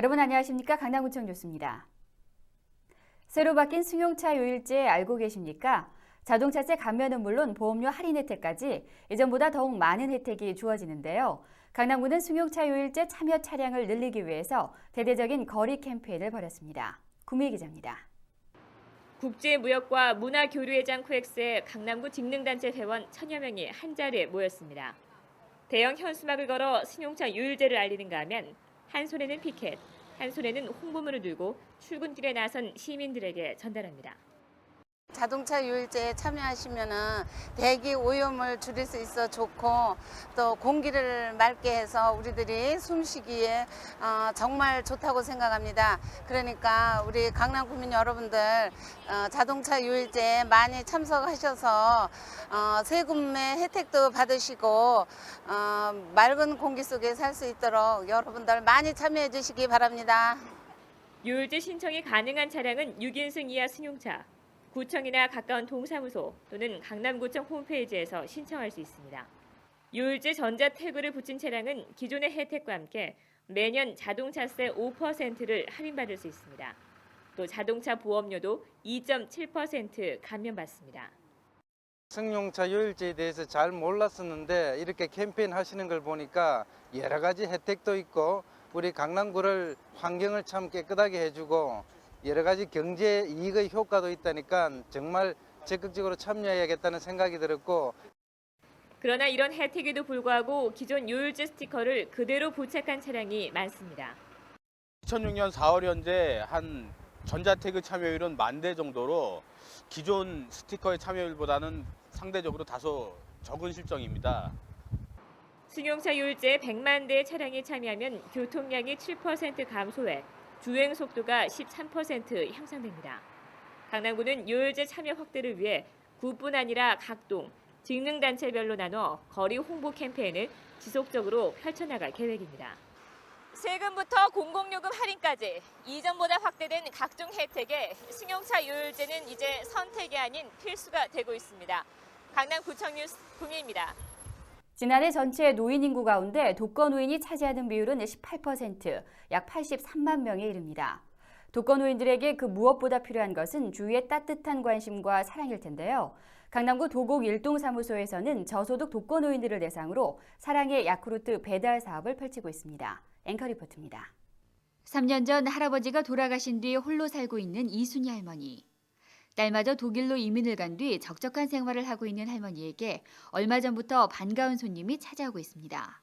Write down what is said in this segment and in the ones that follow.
여러분 안녕하십니까? 강남구청 뉴스입니다. 새로 바뀐 승용차 요일제 알고 계십니까? 자동차세 감면은 물론 보험료 할인 혜택까지 예전보다 더욱 많은 혜택이 주어지는데요. 강남구는 승용차 요일제 참여 차량을 늘리기 위해서 대대적인 거리 캠페인을 벌였습니다. 구미 기자입니다. 국제무역과 문화교류회장 코엑스의 강남구 직능단체 회원 천여 명이 한 자리에 모였습니다. 대형 현수막을 걸어 승용차 유일제를 알리는가 하면 한 손에는 피켓, 한 손에는 홍보물을 들고 출근길에 나선 시민들에게 전달합니다. 자동차 유일제에 참여하시면은 대기 오염을 줄일 수 있어 좋고 또 공기를 맑게 해서 우리들이 숨쉬기에 어, 정말 좋다고 생각합니다. 그러니까 우리 강남 구민 여러분들 어, 자동차 유일제에 많이 참석하셔서 어, 세금의 혜택도 받으시고 어, 맑은 공기 속에 살 수 있도록 여러분들 많이 참여해 주시기 바랍니다. 유일제 신청이 가능한 차량은 6인승 이하 승용차, 구청이나 가까운 동사무소 또는 강남구청 홈페이지에서 신청할 수 있습니다. 유일제 전자 태그를 붙인 차량은 기존의 혜택과 함께 매년 자동차세 5%를 할인받을 수 있습니다. 또 자동차 보험료도 2.7% 감면받습니다. 승용차 요일제에 대해서 잘 몰랐었는데 이렇게 캠페인 하시는 걸 보니까 여러 가지 혜택도 있고 우리 강남구를 환경을 참 깨끗하게 해주고 여러 가지 경제 이익의 효과도 있다니까 정말 적극적으로 참여해야겠다는 생각이 들었고 그러나 이런 혜택에도 불구하고 기존 유일제 스티커를 그대로 부착한 차량이 많습니다. 2006년 4월 현재 한 전자태그 참여율은 만 대 정도로 기존 스티커의 참여율보다는 상대적으로 다소 적은 실정입니다. 승용차 유일제 100만 대의 차량이 참여하면 교통량이 7% 감소해 주행 속도가 13% 향상됩니다. 강남구는 유일제 참여 확대를 위해 구뿐 아니라 각동, 직능단체별로 나눠 거리 홍보 캠페인을 지속적으로 펼쳐나갈 계획입니다. 세금부터 공공요금 할인까지 이전보다 확대된 각종 혜택에 승용차 유일제는 이제 선택이 아닌 필수가 되고 있습니다. 강남구청 뉴스 구미입니다. 지난해 전체 노인 인구 가운데 독거 노인이 차지하는 비율은 18%, 약 83만 명에 이릅니다. 독거 노인들에게 그 무엇보다 필요한 것은 주위의 따뜻한 관심과 사랑일 텐데요. 강남구 도곡 일동사무소에서는 저소득 독거 노인들을 대상으로 사랑의 야쿠르트 배달 사업을 펼치고 있습니다. 앵커 리포트입니다. 3년 전 할아버지가 돌아가신 뒤 홀로 살고 있는 이순희 할머니. 딸마저 독일로 이민을 간 뒤 적적한 생활을 하고 있는 할머니에게 얼마 전부터 반가운 손님이 찾아오고 있습니다.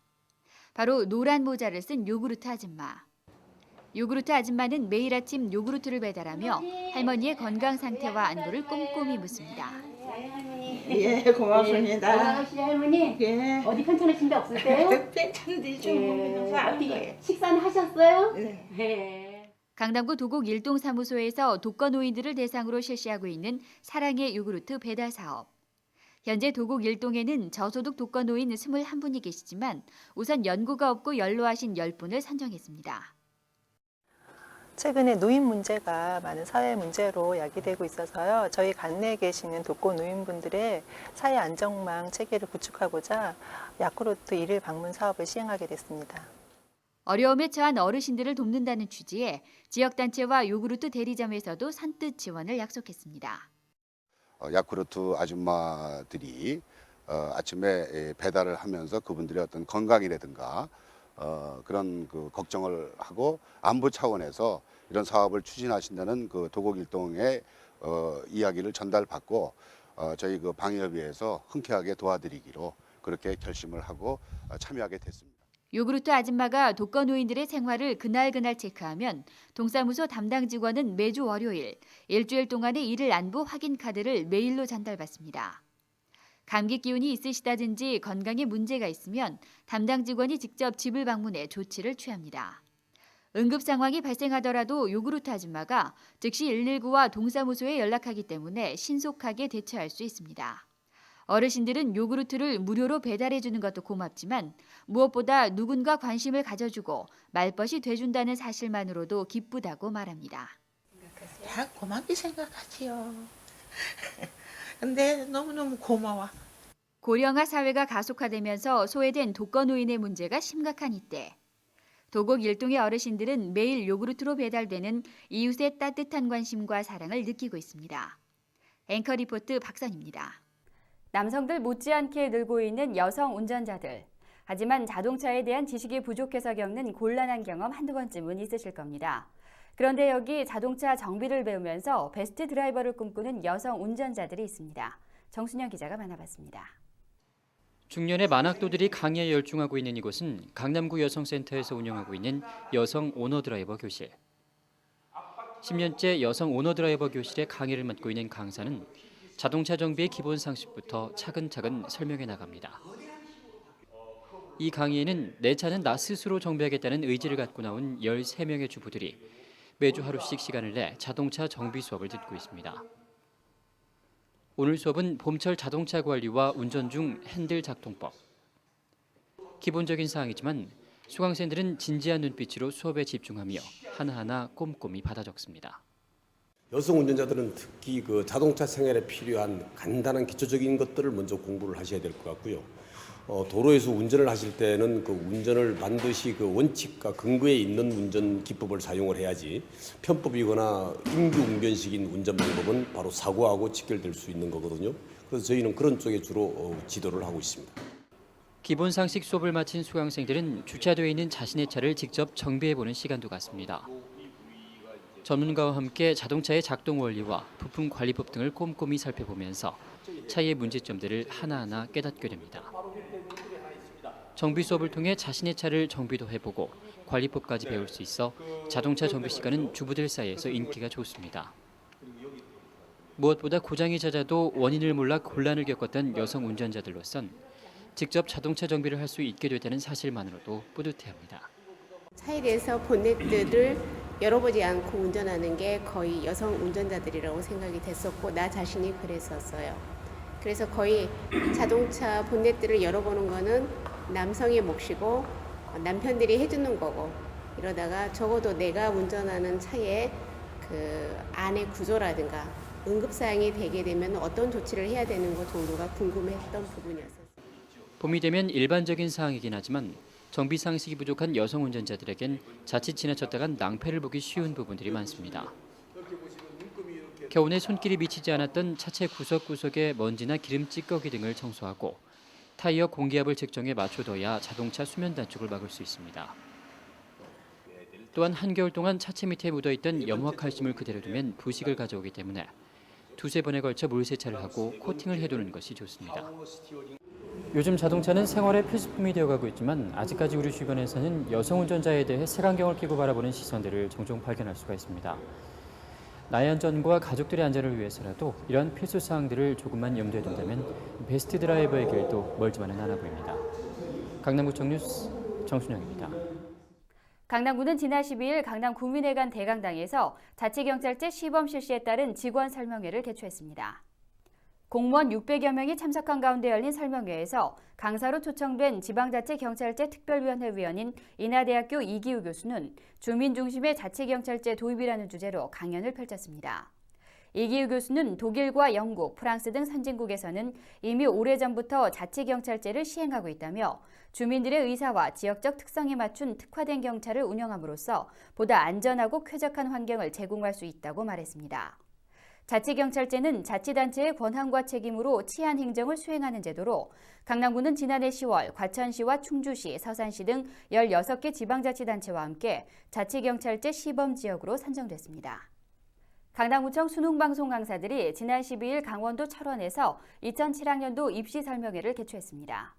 바로 노란 모자를 쓴 요구르트 아줌마. 요구르트 아줌마는 매일 아침 요구르트를 배달하며 할머니의 건강 상태와 안부를 꼼꼼히 묻습니다. 예, 고맙습니다. 건강하시 할머니 예. 어디 편찮으신 데 없으세요? 괜찮은데 좀 예, 보면서 어떻게 거예요. 식사는 하셨어요? 네. 네. 강남구 도곡 일동 사무소에서 독거 노인들을 대상으로 실시하고 있는 사랑의 요구르트 배달 사업. 현재 도곡 일동에는 저소득 독거 노인 21분이 계시지만 우선 연고가 없고 연로하신 10분을 선정했습니다. 최근에 노인 문제가 많은 사회 문제로 야기되고 있어서요. 저희 관내에 계시는 독거 노인분들의 사회 안정망 체계를 구축하고자 야쿠르트 일일 방문 사업을 시행하게 됐습니다. 어려움에 처한 어르신들을 돕는다는 취지에 지역단체와 요구르트 대리점에서도 산뜻 지원을 약속했습니다. 어, 야쿠르트 아줌마들이 어, 아침에 예, 배달을 하면서 그분들의 어떤 건강이라든가 어, 그런 그 걱정을 하고 안부 차원에서 이런 사업을 추진하신다는 그 도곡일동의 어, 이야기를 전달받고 어, 저희 그 방위협의회에서 흔쾌하게 도와드리기로 그렇게 결심을 하고 어, 참여하게 됐습니다. 요구르트 아줌마가 독거 노인들의 생활을 그날그날 체크하면 동사무소 담당 직원은 매주 월요일 일주일 동안의 일을 안부 확인 카드를 메일로 전달받습니다. 감기 기운이 있으시다든지 건강에 문제가 있으면 담당 직원이 직접 집을 방문해 조치를 취합니다. 응급 상황이 발생하더라도 요구르트 아줌마가 즉시 119와 동사무소에 연락하기 때문에 신속하게 대처할 수 있습니다. 어르신들은 요구르트를 무료로 배달해 주는 것도 고맙지만 무엇보다 누군가 관심을 가져주고 말벗이 돼준다는 사실만으로도 기쁘다고 말합니다. 다 고맙게 생각하지요. 근데 너무너무 고마워. 고령화 사회가 가속화되면서 소외된 독거 노인의 문제가 심각한 이때 도곡 일동의 어르신들은 매일 요구르트로 배달되는 이웃의 따뜻한 관심과 사랑을 느끼고 있습니다. 앵커 리포트 박선입니다. 남성들 못지않게 늘고 있는 여성 운전자들. 하지만 자동차에 대한 지식이 부족해서 겪는 곤란한 경험 한두 번쯤은 있으실 겁니다. 그런데 여기 자동차 정비를 배우면서 베스트 드라이버를 꿈꾸는 여성 운전자들이 있습니다. 정순영 기자가 만나봤습니다. 중년의 만학도들이 강의에 열중하고 있는 이곳은 강남구 여성센터에서 운영하고 있는 여성 오너 드라이버 교실. 10년째 여성 오너 드라이버 교실의 강의를 맡고 있는 강사는 자동차 정비의 기본 상식부터 차근차근 설명해 나갑니다. 이 강의에는 내 차는 나 스스로 정비하겠다는 의지를 갖고 나온 13명의 주부들이 매주 하루씩 시간을 내 자동차 정비 수업을 듣고 있습니다. 오늘 수업은 봄철 자동차 관리와 운전 중 핸들 작동법. 기본적인 사항이지만 수강생들은 진지한 눈빛으로 수업에 집중하며 하나하나 꼼꼼히 받아 적습니다. 여성 운전자들은 특히 그 자동차 생활에 필요한 간단한 기초적인 것들을 먼저 공부를 하셔야 될 것 같고요. 어, 도로에서 운전을 하실 때는 그 운전을 반드시 그 원칙과 근거에 있는 운전 기법을 사용을 해야지 편법이거나 임기 운전식인 운전 방법은 바로 사고하고 직결될 수 있는 거거든요. 그래서 저희는 그런 쪽에 주로 어, 지도를 하고 있습니다. 기본 상식 수업을 마친 수강생들은 주차되어 있는 자신의 차를 직접 정비해 보는 시간도 갖습니다. 전문가와 함께 자동차의 작동 원리와 부품 관리법 등을 꼼꼼히 살펴보면서 차의 문제점들을 하나하나 깨닫게 됩니다. 정비 수업을 통해 자신의 차를 정비도 해보고 관리법까지 배울 수 있어 자동차 정비 시간은 주부들 사이에서 인기가 좋습니다. 무엇보다 고장이 잦아도 원인을 몰라 곤란을 겪었던 여성 운전자들로선 직접 자동차 정비를 할 수 있게 됐다는 사실만으로도 뿌듯해합니다. 차에 대해서 본네트를 열어보지 않고 운전하는 게 거의 여성 운전자들이라고 생각이 됐었고 나 자신이 그랬었어요. 그래서 거의 자동차 본네트를 열어보는 거는 남성의 몫이고 남편들이 해주는 거고 이러다가 적어도 내가 운전하는 차의 그 안의 구조라든가 응급사항이 되게 되면 어떤 조치를 해야 되는 것 정도가 궁금했던 부분이었어요. 봄이 되면 일반적인 사항이긴 하지만 정비 상식이 부족한 여성 운전자들에겐 자칫 지나쳤다간 낭패를 보기 쉬운 부분들이 많습니다. 겨우내 손길이 미치지 않았던 차체 구석구석의 먼지나 기름 찌꺼기 등을 청소하고 타이어 공기압을 측정해 맞춰둬야 자동차 수면 단축을 막을 수 있습니다. 또한 한겨울 동안 차체 밑에 묻어있던 염화 칼슘을 그대로 두면 부식을 가져오기 때문에 두세 번에 걸쳐 물 세차를 하고 코팅을 해두는 것이 좋습니다. 요즘 자동차는 생활의 필수품이 되어가고 있지만 아직까지 우리 주변에서는 여성 운전자에 대해 색안경을 끼고 바라보는 시선들을 종종 발견할 수가 있습니다. 나의 안전과 가족들의 안전을 위해서라도 이러한 필수 사항들을 조금만 염두에 둔다면 베스트 드라이버의 길도 멀지만은 않아 보입니다. 강남구청 뉴스 정순영입니다. 강남구는 지난 12일 강남 구민회관 대강당에서 자치경찰제 시범 실시에 따른 직원 설명회를 개최했습니다. 공무원 600여 명이 참석한 가운데 열린 설명회에서 강사로 초청된 지방자치경찰제 특별위원회 위원인 인하대학교 이기우 교수는 주민 중심의 자치경찰제 도입이라는 주제로 강연을 펼쳤습니다. 이기우 교수는 독일과 영국, 프랑스 등 선진국에서는 이미 오래전부터 자치경찰제를 시행하고 있다며 주민들의 의사와 지역적 특성에 맞춘 특화된 경찰을 운영함으로써 보다 안전하고 쾌적한 환경을 제공할 수 있다고 말했습니다. 자치경찰제는 자치단체의 권한과 책임으로 치안 행정을 수행하는 제도로 강남구는 지난해 10월 과천시와 충주시, 서산시 등 16개 지방자치단체와 함께 자치경찰제 시범지역으로 선정됐습니다. 강남구청 수능방송 강사들이 지난 12일 강원도 철원에서 2007학년도 입시 설명회를 개최했습니다.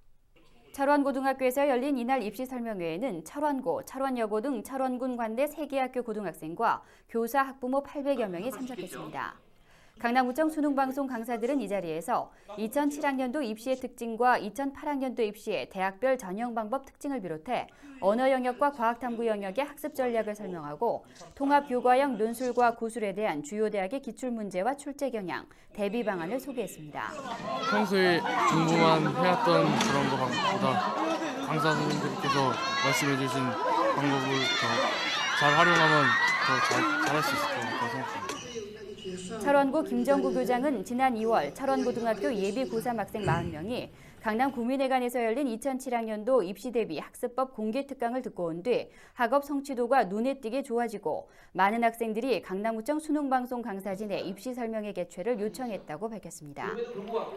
철원고등학교에서 열린 이날 입시 설명회에는 철원고, 철원여고 등 철원군 관내 3개 학교 고등학생과 교사, 학부모 800여 명이 참석했습니다. 강남구청 수능방송 강사들은 이 자리에서 2007학년도 입시의 특징과 2008학년도 입시의 대학별 전형 방법 특징을 비롯해 언어 영역과 과학탐구 영역의 학습 전략을 설명하고 통합 교과형 논술과 구술에 대한 주요 대학의 기출 문제와 출제 경향, 대비 방안을 소개했습니다. 평소에 공부만 해왔던 그런 것보다 강사 선생님들께서 말씀해 주신 방법을 더 잘 활용하면 더 잘, 잘할 수 있을 생각합니다. 철원구 김정구 교장은 지난 2월 철원고등학교 예비 고3 학생 40명이 강남 구민회관에서 열린 2007학년도 입시 대비 학습법 공개 특강을 듣고 온 뒤 학업 성취도가 눈에 띄게 좋아지고 많은 학생들이 강남구청 수능방송 강사진의 입시 설명회 개최를 요청했다고 밝혔습니다.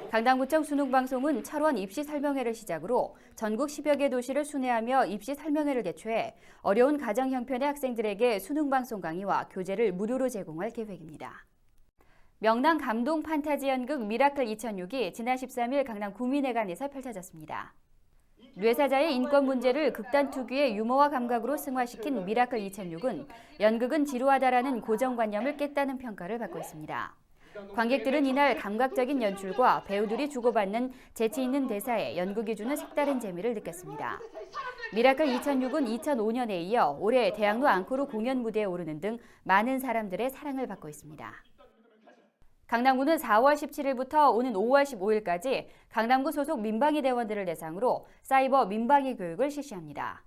강남구청 수능방송은 철원 입시 설명회를 시작으로 전국 10여 개 도시를 순회하며 입시 설명회를 개최해 어려운 가정 형편의 학생들에게 수능방송 강의와 교재를 무료로 제공할 계획입니다. 명랑 감동 판타지 연극 미라클 2006이 지난 13일 강남 구민회관에서 펼쳐졌습니다. 뇌사자의 인권 문제를 극단 투기의 유머와 감각으로 승화시킨 미라클 2006은 연극은 지루하다라는 고정관념을 깼다는 평가를 받고 있습니다. 관객들은 이날 감각적인 연출과 배우들이 주고받는 재치 있는 대사에 연극이 주는 색다른 재미를 느꼈습니다. 미라클 2006은 2005년에 이어 올해 대학로 앙코르 공연 무대에 오르는 등 많은 사람들의 사랑을 받고 있습니다. 강남구는 4월 17일부터 오는 5월 15일까지 강남구 소속 민방위 대원들을 대상으로 사이버 민방위 교육을 실시합니다.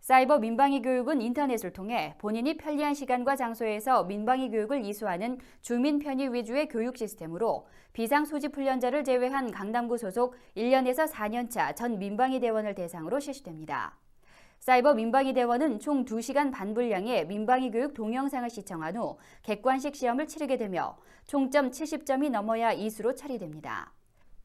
사이버 민방위 교육은 인터넷을 통해 본인이 편리한 시간과 장소에서 민방위 교육을 이수하는 주민 편의 위주의 교육 시스템으로 비상 소집 훈련자를 제외한 강남구 소속 1년에서 4년차 전 민방위 대원을 대상으로 실시됩니다. 사이버 민방위 대원은 총 2시간 반 분량의 민방위 교육 동영상을 시청한 후 객관식 시험을 치르게 되며 총점 70점이 넘어야 이수로 처리됩니다.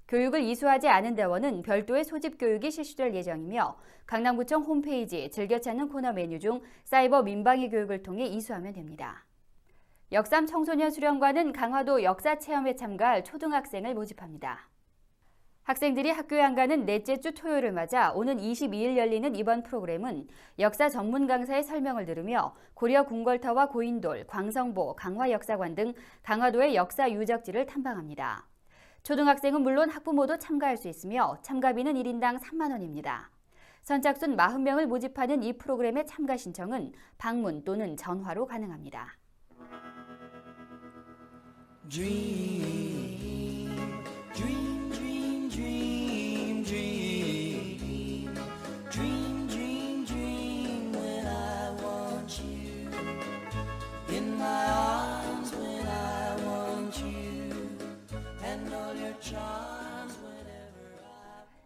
교육을 이수하지 않은 대원은 별도의 소집 교육이 실시될 예정이며 강남구청 홈페이지 즐겨 찾는 코너 메뉴 중 사이버 민방위 교육을 통해 이수하면 됩니다. 역삼 청소년 수련관은 강화도 역사 체험에 참가할 초등학생을 모집합니다. 학생들이 학교에 안 가는 넷째 주 토요일을 맞아 오는 22일 열리는 이번 프로그램은 역사 전문 강사의 설명을 들으며 고려 궁궐타와 고인돌, 광성보, 강화역사관 등 강화도의 역사 유적지를 탐방합니다. 초등학생은 물론 학부모도 참가할 수 있으며 참가비는 1인당 3만 원입니다. 선착순 40명을 모집하는 이 프로그램의 참가 신청은 방문 또는 전화로 가능합니다.